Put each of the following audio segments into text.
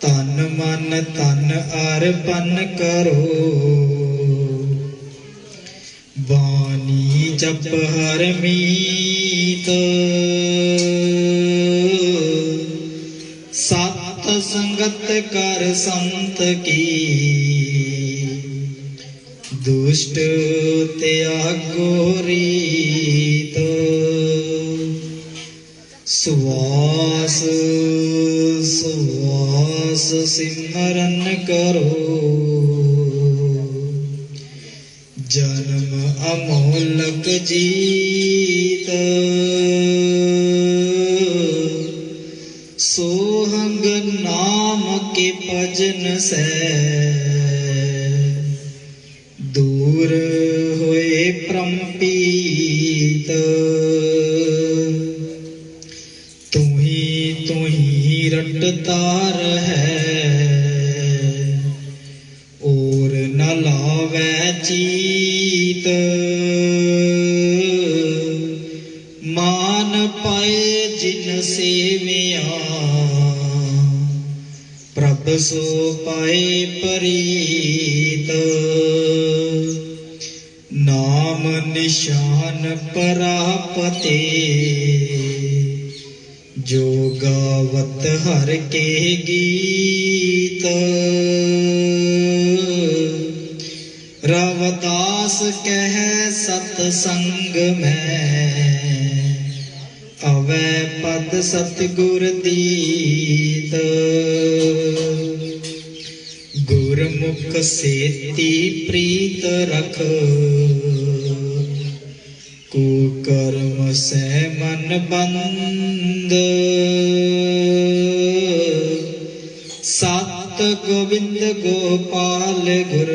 ਤਨ ਮਨ ਤਨ ਅਰਪਨ ਕਰੋ। ਬਾਣੀ ਜਪ ਹਰ ਮੀਤ। ਸਤ ਸੰਗਤ ਕਰ ਸੰਤ ਕੀ। ਦੁਸ਼ਟ ਤਿਆਗੋ ਰੀਤ ਸਵਾਸ ਸਵਾਸ ਸਿਮਰਨ ਕਰੋ। ਜਨਮ ਅਮੋਲਕ ਜੀਤ। ਸੋਹੰਗ ਨਾਮ ਕੇ ਭਜਨ ਸੈ। ਦੂਰ ਹੋਏ ਪ੍ਰੰਪੀਤ। ਹੀ ਰਟਤਾਰ ਹੈ। ਔਰ ਨ ਲਾਵੈ ਚੀਤ। ਮਾਨ ਪਾਏ ਜਿਨ ਸੇਵਿਆ। ਪ੍ਰਭ ਸੋ ਪਾਏ ਪਰੀਤ। ਨਾਮ ਨਿਸ਼ਾਨ ਪ੍ਰਾਪਤੇ। ਜੋ ਗਾਵਤ ਹਰ ਕੇ ਗੀਤ, ਰਵਦਾਸ ਕਹਿ ਸਤ ਸੰਗ ਮੈਂ, ਅਵੈ ਪਦ ਸਤਿਗੁਰ ਦੀਤ। ਗੁਰਮੁਖ ਸੇਤੀ ਪ੍ਰੀਤ ਰਖ ਕੋ ਕਰਮ ਸੈ ਮਨ ਬੰਦ। ਸਤ ਗੋਬਿੰਦ ਗੋਪਾਲ ਗੁਰ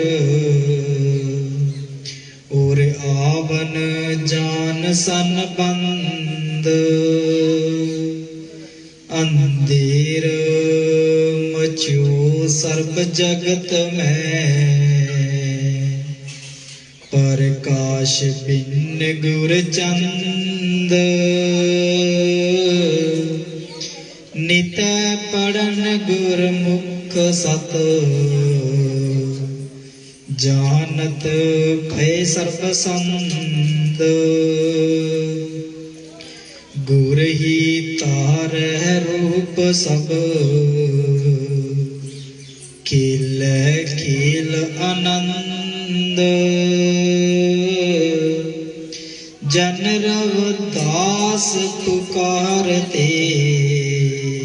ਔਰ ਆਵਨ ਜਾਨ ਸਨ ਬੰਦ। ਅੰਧੇਰ ਮਚਿਓ ਸਰਬ ਜਗਤ ਮੈਂ ਪ੍ਰਕਾਸ਼ ਬਿਨ ਗੁਰ ਚੰਦ। ਨਿਤ ਪੜਨ ਗੁਰਮੁਖ ਸਤ। ਜਾਣਤ ਭੈ ਸਰਬ ਸੰਦ। ਗੁਰ ਹੀ ਤਾਰ ਰੂਪ ਸਭ। ਖੇਲ ਖੇਲ ਆਨੰਦ। ਜਨ ਰਵਦਾਸ ਪੁਕਾਰਤੇ